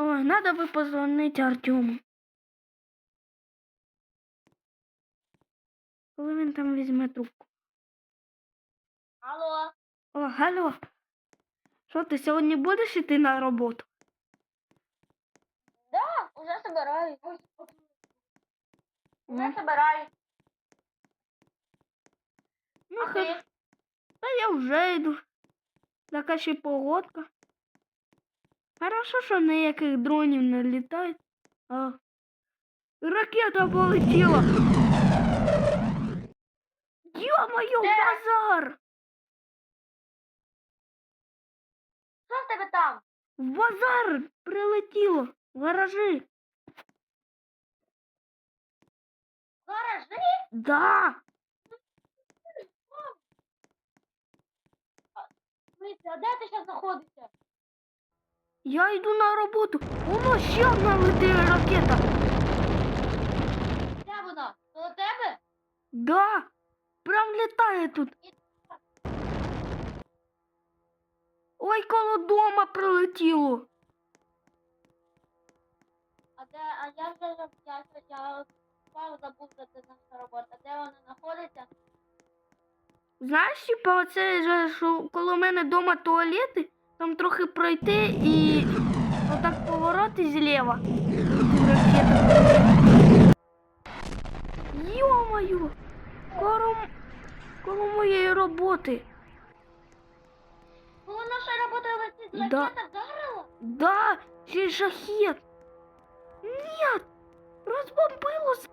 Ой, надо бы позвонить Артему. Коли він там візьме трубку. Алло. О, алло. Що ти сьогодні будеш іти на роботу? Да, уже собираюсь. Уже собираюсь. Ну, А ти? Та я вже йду. Така ще погодка. Хорошо, що ніяких дронів не літає. А. Ракета полетіла. Йо-моє, базар! Що в тебе там? В базар прилетіло. В гаражі. Гаражі? Да. А де ти зараз знаходишся? Я йду на роботу. Воно ще одна летить ракета. Де вона? Коло тебе? Да. Прям літає тут. Ой, коло дома прилетіло. А де, а я вже я, я, я впав, забув, де це наша робота. Де вона знаходиться? Знаєш, типа, оце же, що коло мене дома туалети, там трохи пройти і отак повороти зліва. Ракета. Йо-моє! Коло, коло моєї роботи. Коло нашої роботи летить Да. ракета вдарила? Да, ще й шахет. Нет, розбомбило здання.